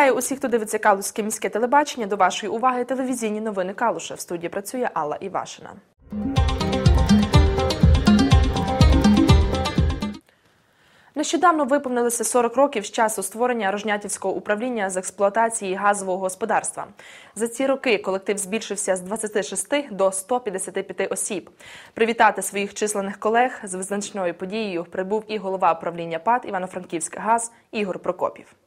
Вітаю усіх, хто дивиться Калузьке міське телебачення. До вашої уваги телевізійні новини Калуша. В студії працює Алла Івашина. Нещодавно виповнилося 40 років з часу створення Рожнятівського управління з експлуатації газового господарства. За ці роки колектив збільшився з 26 до 155 осіб. Привітати своїх численних колег з визначною подією прибув і голова управління ПАД Івано-Франківська ГАЗ Ігор Прокопів.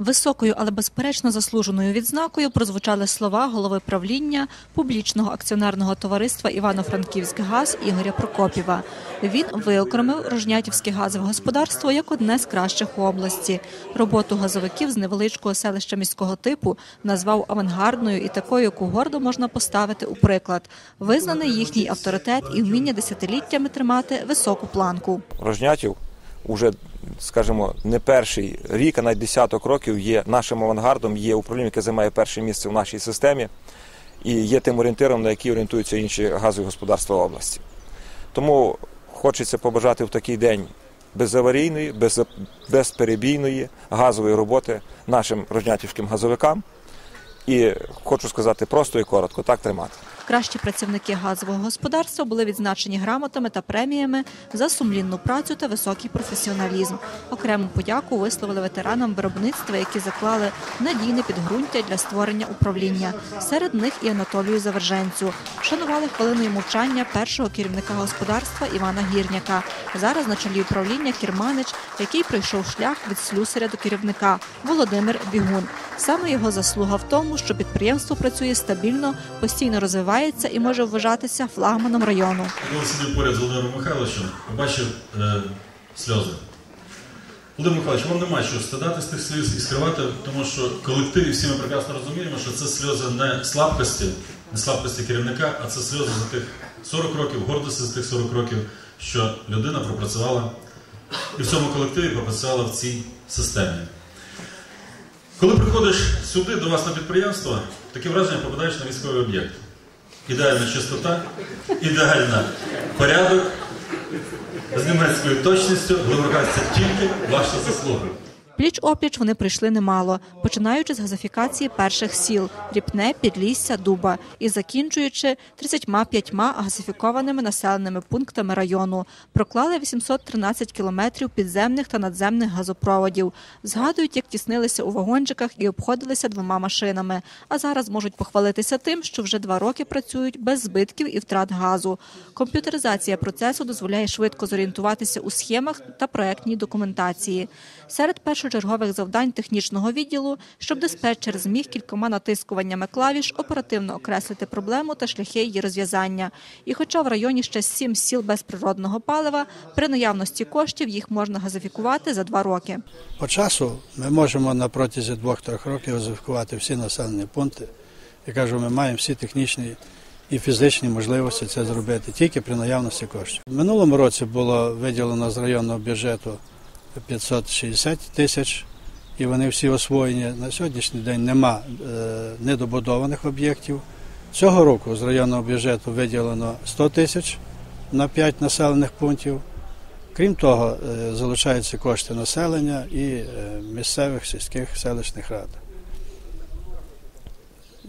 Високою, але безперечно заслуженою відзнакою прозвучали слова голови правління публічного акціонерного товариства Івано-Франківськ ГАЗ Ігоря Прокопіва. Він виокремив Рожнятівське газове господарство як одне з кращих у області. Роботу газовиків з невеличкого селища міського типу назвав авангардною і такою, яку гордо можна поставити у приклад. Визнаний їхній авторитет і вміння десятиліттями тримати високу планку. Рожнятів уже, скажімо, не перший рік, а навіть десяток років є нашим авангардом, є управління, яке займає перше місце в нашій системі, і є тим орієнтиром, на який орієнтуються інші газові господарства області. Тому хочеться побажати в такий день безаварійної, без, безперебійної газової роботи нашим рожнятівським газовикам. І хочу сказати просто і коротко, так тримати. Кращі працівники газового господарства були відзначені грамотами та преміями за сумлінну працю та високий професіоналізм. Окрему подяку висловили ветеранам виробництва, які заклали надійне підґрунтя для створення управління. Серед них і Анатолію Заверженцю. Шанували хвилиною мовчання першого керівника господарства Івана Гірняка. Зараз на чолі управління Кірманич, який пройшов шлях від слюсаря до керівника Володимир Бігун. Саме його заслуга в тому, що підприємство працює стабільно, постійно розвивається і може вважатися флагманом району. Коли сидів поряд з Володимиром Михайловичем, побачив е, сльози. Володимир Михайлович, вам немає чого стидати з тих сліз і скривати, тому що колектив, і всі ми прекрасно розуміємо, що це сльози не слабкості, не слабкості керівника, а це сльози за тих 40 років, гордості за тих 40 років, що людина пропрацювала і в цьому колективі пропрацювала в цій системі. Коли приходиш сюди до вас на підприємство, таке враження попадаєш на військовий об'єкт. Ідеальна чистота, ідеальна порядок з німецькою точністю, вимикається тільки ваша заслуга. Пліч опліч вони прийшли немало, починаючи з газифікації перших сіл Ріпне, Підлісся, Дуба і закінчуючи 35 газифікованими населеними пунктами району. Проклали 813 кілометрів підземних та надземних газопроводів. Згадують, як тіснилися у вагончиках і обходилися двома машинами. А зараз можуть похвалитися тим, що вже два роки працюють без збитків і втрат газу. Комп'ютеризація процесу дозволяє швидко зорієнтуватися у схемах та проектній документації. Серед першочергових завдань технічного відділу, щоб диспетчер зміг кількома натискуваннями клавіш оперативно окреслити проблему та шляхи її розв'язання. І, хоча в районі ще сім сіл без природного палива, при наявності коштів їх можна газифікувати за два роки. По часу ми можемо на протязі двох-трьох років газифікувати всі населені пункти. Я кажу, ми маємо всі технічні і фізичні можливості це зробити тільки при наявності коштів. В минулому році було виділено з районного бюджету 560 тисяч, і вони всі освоєні. На сьогоднішній день нема е, недобудованих об'єктів. Цього року з районного бюджету виділено 100 тисяч на 5 населених пунктів. Крім того, е, залучаються кошти населення і е, місцевих сільських селищних рад.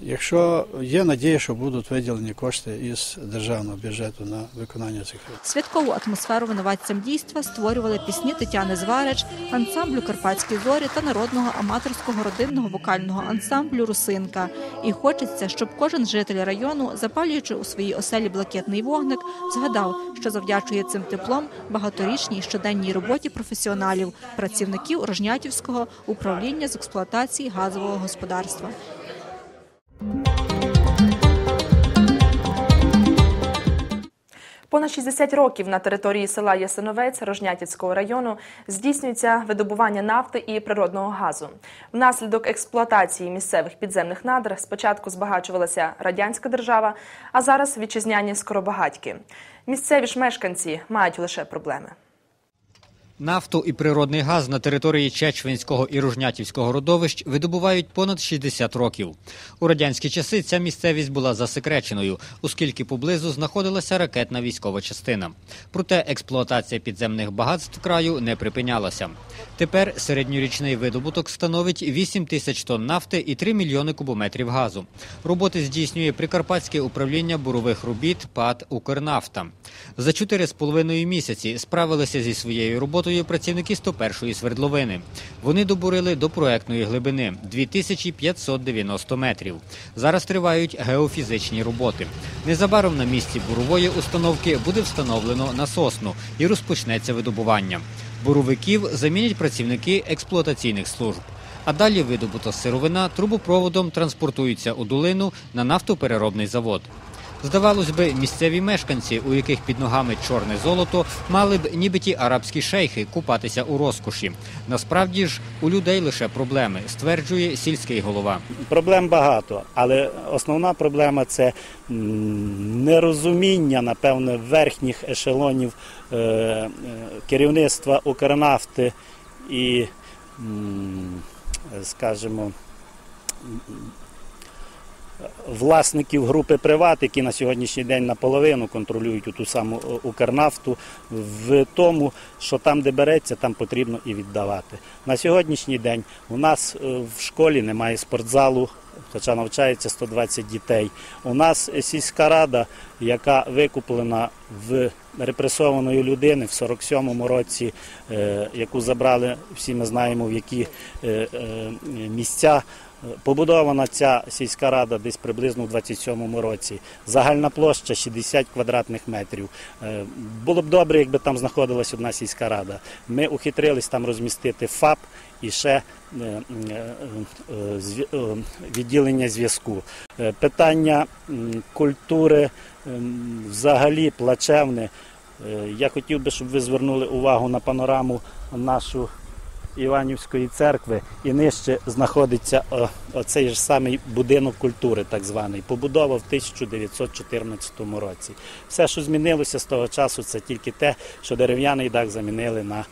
Якщо є надія, що будуть виділені кошти із державного бюджету на виконання цих робіт. Святкову атмосферу винуватцям дійства створювали пісні Тетяни Зварич, ансамблю Карпатські зорі та народного аматорського родинного вокального ансамблю Русинка. І хочеться, щоб кожен житель району, запалюючи у своїй оселі блакитний вогник, згадав, що завдячує цим теплом багаторічній щоденній роботі професіоналів, працівників Рожнятівського управління з експлуатації газового господарства. Понад 60 років на території села Ясиновець Рожнятівського району здійснюється видобування нафти і природного газу. Внаслідок експлуатації місцевих підземних надр спочатку збагачувалася радянська держава, а зараз вітчизняні скоробагатьки. Місцеві ж мешканці мають лише проблеми. Нафту і природний газ на території Чечвинського і Ружнятівського родовищ видобувають понад 60 років. У радянські часи ця місцевість була засекреченою, оскільки поблизу знаходилася ракетна військова частина. Проте експлуатація підземних багатств краю не припинялася. Тепер середньорічний видобуток становить 8 тисяч тонн нафти і 3 мільйони кубометрів газу. Роботи здійснює Прикарпатське управління бурових робіт ПАД «Укрнафта». За 4,5 місяці справилися зі своєю роботою працівники 101-ї свердловини. Вони добурили до проектної глибини 2590 метрів. Зараз тривають геофізичні роботи. Незабаром на місці бурової установки буде встановлено насосну і розпочнеться видобування. Буровиків замінять працівники експлуатаційних служб. А далі видобута сировина трубопроводом транспортується у долину на нафтопереробний завод. Здавалось би, місцеві мешканці, у яких під ногами чорне золото, мали б ніби ті арабські шейхи купатися у розкоші. Насправді ж у людей лише проблеми, стверджує сільський голова. Проблем багато, але основна проблема це нерозуміння, напевне, верхніх ешелонів е, е, керівництва Укрнафти і, скажімо, власників групи Приват, які на сьогоднішній день наполовину контролюють ту саму е, Укрнафту, в тому, що там, де береться, там потрібно і віддавати. На сьогоднішній день у нас е, в школі немає спортзалу. Хоча навчається 120 дітей. У нас сільська рада, яка викуплена в репресованої людини в 47-му році, е, яку забрали, всі ми знаємо, в які е, е, місця. Побудована ця сільська рада десь приблизно в 27-му році. Загальна площа 60 квадратних метрів. Було б добре, якби там знаходилась одна сільська рада. Ми ухитрились там розмістити ФАП і ще е, е, е, відділення зв'язку. Питання культури взагалі плачевне. Я хотів би, щоб ви звернули увагу на панораму нашу Іванівської церкви і нижче знаходиться оцей ж самий будинок культури, так званий, побудова в 1914 році. Все, що змінилося з того часу, це тільки те, що дерев'яний дах замінили на.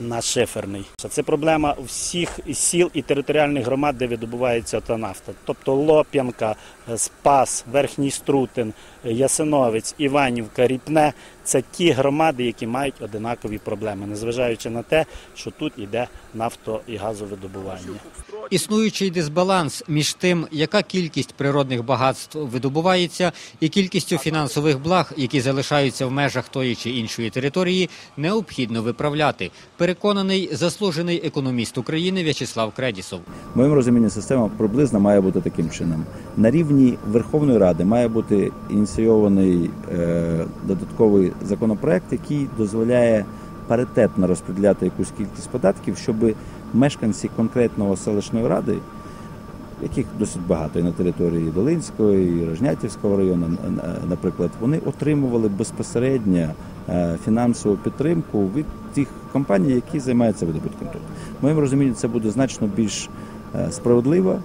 На шиферний. Це проблема всіх сіл і територіальних громад, де видобувається та нафта. Тобто Лоп'янка, Спас, Верхній Струтин, Ясиновець, Іванівка, Ріпне це ті громади, які мають одинакові проблеми, незважаючи на те, що тут іде нафто і газовидобування. Існуючий дисбаланс між тим, яка кількість природних багатств видобувається, і кількістю фінансових благ, які залишаються в межах тої чи іншої території, необхідно виправляти. Переконаний заслужений економіст України В'ячеслав Кредісов. В моєму розумінні система приблизно має бути таким чином. На рівні Верховної Ради має бути ініційований е, додатковий законопроект, який дозволяє паритетно розподіляти якусь кількість податків, щоб мешканці конкретного селищної ради, яких досить багато і на території Долинського і Рожнятівського району, наприклад, вони отримували безпосередньо е, фінансову підтримку від тих компаній, які займаються видобутком. В моєму розумінні це буде значно більш е, справедливо,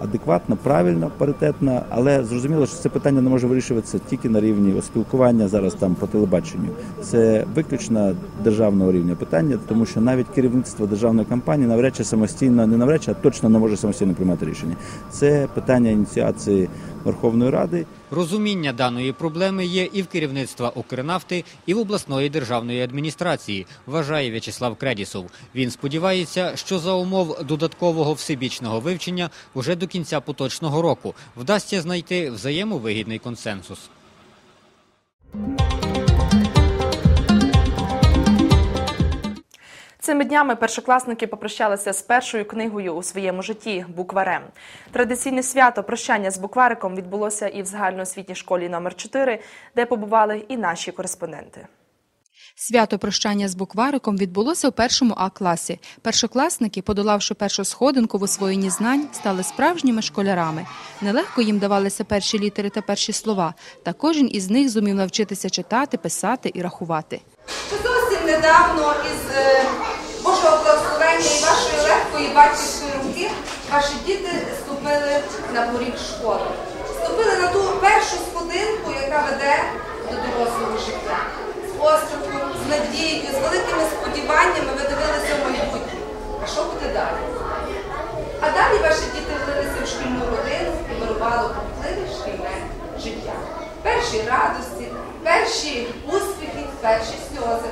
адекватно, правильно, паритетно, але зрозуміло, що це питання не може вирішуватися тільки на рівні спілкування зараз там по телебаченню. Це виключно державного рівня питання, тому що навіть керівництво державної компанії навряд чи самостійно, не навряд чи, а точно не може самостійно приймати рішення. Це питання ініціації Верховної Ради. Розуміння даної проблеми є і в керівництва Укрнафти, і в обласної державної адміністрації, вважає В'ячеслав Кредісов. Він сподівається, що за умов додаткового всебічного вивчення уже до кінця поточного року вдасться знайти взаємовигідний консенсус. Цими днями першокласники попрощалися з першою книгою у своєму житті букварем. Традиційне свято прощання з буквариком відбулося і в загальноосвітній школі номер 4 де побували і наші кореспонденти. Свято прощання з буквариком відбулося у першому А класі. Першокласники, подолавши першу сходинку в освоєнні знань, стали справжніми школярами. Нелегко їм давалися перші літери та перші слова, та кожен із них зумів навчитися читати, писати і рахувати. Зовсім недавно із е, Божого благословення і вашої легкої батьківської руки ваші діти ступили на поріг школи. Ступили на ту першу сходинку, яка веде до дорослого життя. З острахом, з надією, з великими сподіваннями ви дивилися в майбутнє. А що буде далі? А далі ваші діти влилися в шкільну родину і вирувало бурхливе шкільне життя. Перші радості, перші успіхи, перші сльози.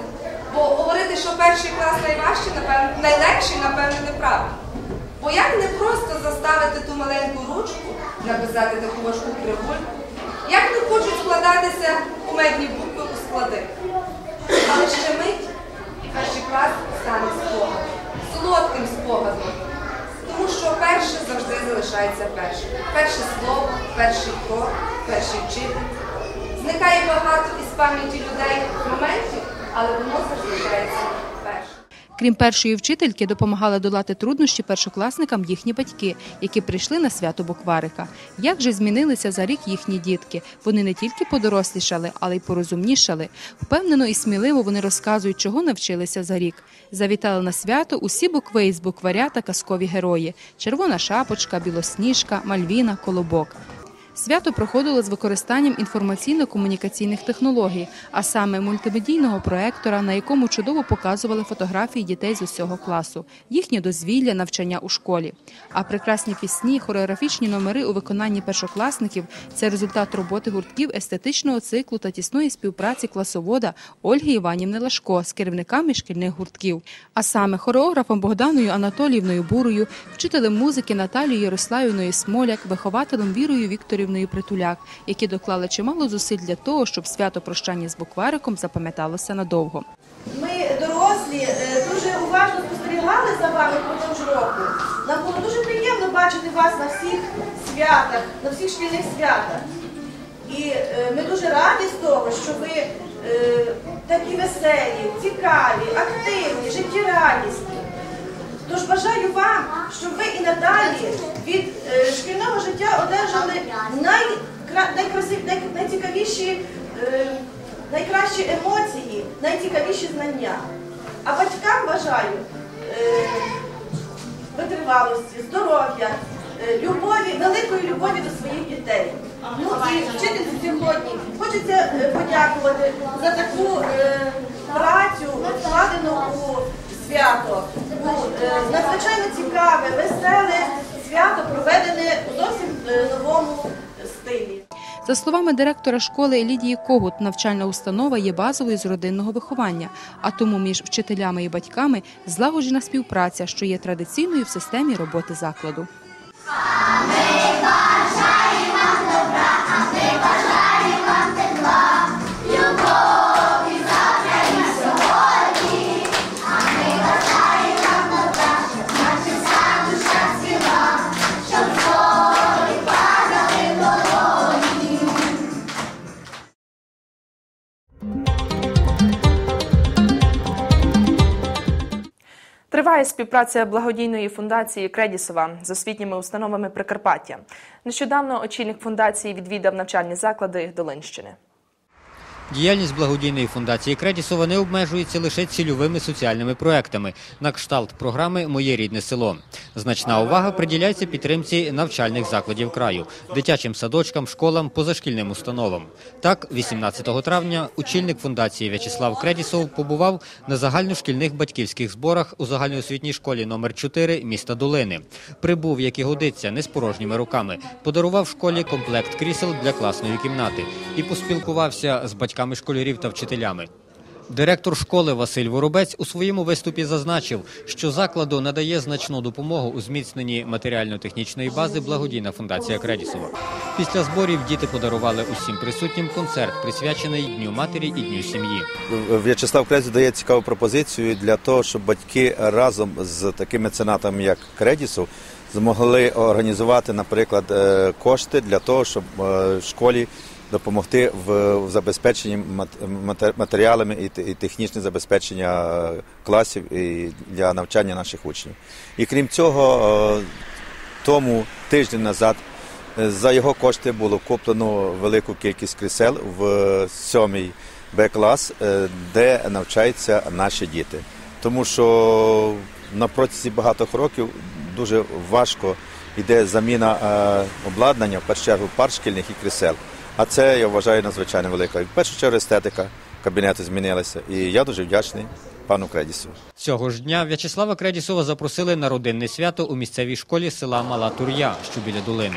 Бо говорити, що перший клас найважчий, напевно, найлегший, напевно, неправда. Бо як не просто заставити ту маленьку ручку написати таку важку кривульку, як не хочуть складатися кумедні букви у склади. Але ще мить і перший клас стане спогадом, солодким спогадом. Тому що перше завжди залишається першим. Перше слово, перший крок, перший вчитель. Зникає багато із пам'яті людей моментів, але воно залишається першим. Крім першої вчительки, допомагали долати труднощі першокласникам їхні батьки, які прийшли на свято букварика. Як же змінилися за рік їхні дітки? Вони не тільки подорослішали, але й порозумнішали. Впевнено і сміливо вони розказують, чого навчилися за рік. Завітали на свято усі букви із букваря та казкові герої: червона шапочка, білосніжка, мальвіна, колобок. Свято проходило з використанням інформаційно-комунікаційних технологій, а саме мультимедійного проектора, на якому чудово показували фотографії дітей з усього класу, їхнє дозвілля, навчання у школі. А прекрасні пісні, хореографічні номери у виконанні першокласників це результат роботи гуртків естетичного циклу та тісної співпраці класовода Ольги Іванівни Лашко з керівниками шкільних гуртків, а саме хореографом Богданою Анатоліївною Бурою, вчителем музики Наталією Ярославівною Смоляк, вихователем Вірою Вікторівною Притуляк, які доклали чимало зусиль для того, щоб свято прощання з буквариком запам'яталося надовго. Ми дорослі е, дуже уважно спостерігали за вами впродовж року. Нам було дуже приємно бачити вас на всіх святах, на всіх шкільних святах. І е, ми дуже раді з того, що ви е, такі веселі, цікаві, активні, життєрадісні. Тож бажаю вам, щоб ви і надалі від е, шкільного життя одержали найкра... найкрасив... най... найцікавіші, е, найкращі емоції, найцікавіші знання. А батькам бажаю е, витривалості, здоров'я, любові, великої любові до своїх дітей. Ну і вчительці сьогодні хочеться подякувати за таку працю, вкладену у свято. Е, надзвичайно цікаве, веселе свято, проведене у зовсім е, новому стилі. За словами директора школи Лідії Когут, навчальна установа є базовою з родинного виховання, а тому між вчителями і батьками злагоджена співпраця, що є традиційною в системі роботи закладу. Співпраця благодійної фундації Кредісова з освітніми установами Прикарпаття. Нещодавно очільник фундації відвідав навчальні заклади Долинщини. Діяльність благодійної фундації Кредісова не обмежується лише цільовими соціальними проектами на кшталт програми Моє рідне село. Значна увага приділяється підтримці навчальних закладів краю, дитячим садочкам, школам, позашкільним установам. Так, 18 травня очільник фундації В'ячеслав Кредісов побував на загальношкільних батьківських зборах у загальноосвітній школі номер 4 міста Долини. Прибув, як і годиться, не з порожніми руками. Подарував школі комплект крісел для класної кімнати і поспілкувався з батьками школярів та вчителями. Директор школи Василь Воробець у своєму виступі зазначив, що закладу надає значну допомогу у зміцненні матеріально-технічної бази благодійна фундація Кредісова. Після зборів діти подарували усім присутнім концерт, присвячений Дню матері і Дню сім'ї. В'ячеслав Крезі дає цікаву пропозицію для того, щоб батьки разом з такими меценатами, як Кредісов, змогли організувати, наприклад, е, кошти для того, щоб е, школі допомогти в забезпеченні матеріалами і технічне забезпечення е, класів для навчання наших учнів. І крім цього, е, тому тиждень назад е, за його кошти було куплено велику кількість крісел в сьомий Б клас, е, де навчаються наші діти. Тому що на протязі багатьох років дуже важко йде заміна обладнання, в першу чергу пар і крісел. А це я вважаю надзвичайно велика. В першу чергу естетика кабінети змінилася, І я дуже вдячний пану Кредісу. Цього ж дня В'ячеслава Кредісова запросили на родинне свято у місцевій школі села Мала Тур'я, що біля долини.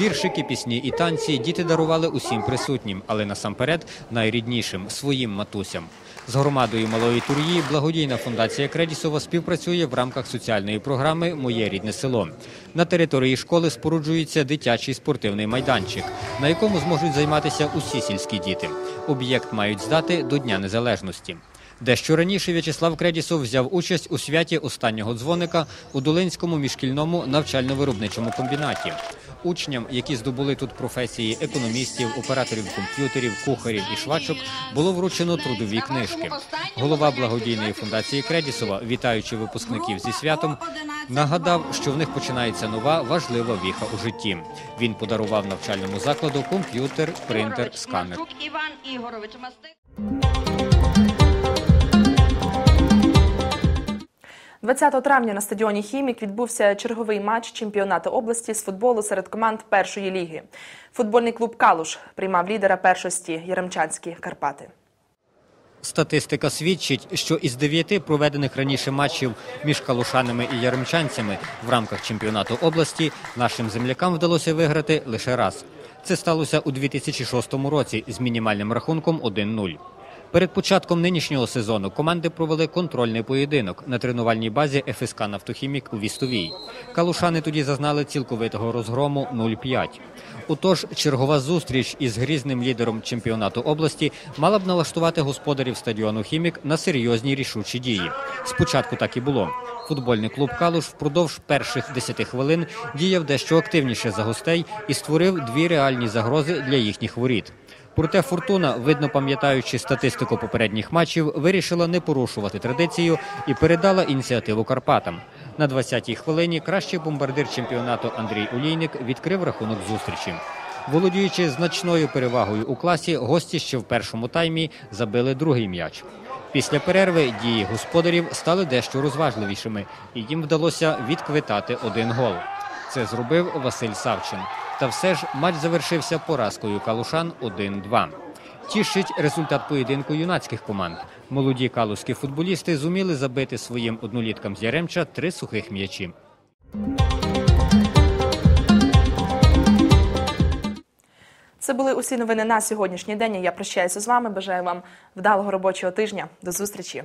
Віршики, пісні і танці діти дарували усім присутнім, але насамперед найріднішим своїм матусям. З громадою малої тур'ї благодійна фундація Кредісова співпрацює в рамках соціальної програми Моє рідне село. На території школи споруджується дитячий спортивний майданчик, на якому зможуть займатися усі сільські діти. Об'єкт мають здати до Дня Незалежності. Дещо раніше В'ячеслав Кредісов взяв участь у святі останнього дзвоника у Долинському міжшкільному навчально-виробничому комбінаті. Учням, які здобули тут професії економістів, операторів комп'ютерів, кухарів і швачок, було вручено трудові книжки. Голова благодійної фундації Кредісова, вітаючи випускників зі святом, нагадав, що в них починається нова важлива віха у житті. Він подарував навчальному закладу комп'ютер, принтер, сканер. 20 травня на стадіоні Хімік відбувся черговий матч чемпіонату області з футболу серед команд першої ліги. Футбольний клуб Калуш приймав лідера першості Яремчанські Карпати. Статистика свідчить, що із дев'яти проведених раніше матчів між калушанами і яремчанцями в рамках чемпіонату області нашим землякам вдалося виграти лише раз. Це сталося у 2006 році з мінімальним рахунком 1-0. Перед початком нинішнього сезону команди провели контрольний поєдинок на тренувальній базі ФСК «Нафтохімік» у Вістовій. Калушани тоді зазнали цілковитого розгрому 0-5. Отож, чергова зустріч із грізним лідером чемпіонату області мала б налаштувати господарів стадіону «Хімік» на серйозні рішучі дії. Спочатку так і було. Футбольний клуб Калуш впродовж перших 10 хвилин діяв дещо активніше за гостей і створив дві реальні загрози для їхніх воріт. Проте фортуна, видно пам'ятаючи статистику попередніх матчів, вирішила не порушувати традицію і передала ініціативу Карпатам. На 20-й хвилині кращий бомбардир чемпіонату Андрій Улійник відкрив рахунок зустрічі. Володіючи значною перевагою у класі, гості ще в першому таймі забили другий м'яч. Після перерви дії господарів стали дещо розважливішими, і їм вдалося відквитати один гол. Це зробив Василь Савчин. Та все ж матч завершився поразкою калушан 1-2. Тішить результат поєдинку юнацьких команд. Молоді калузькі футболісти зуміли забити своїм одноліткам з Яремча три сухих м'ячі. Це були усі новини на сьогоднішній день. Я прощаюся з вами. Бажаю вам вдалого робочого тижня. До зустрічі.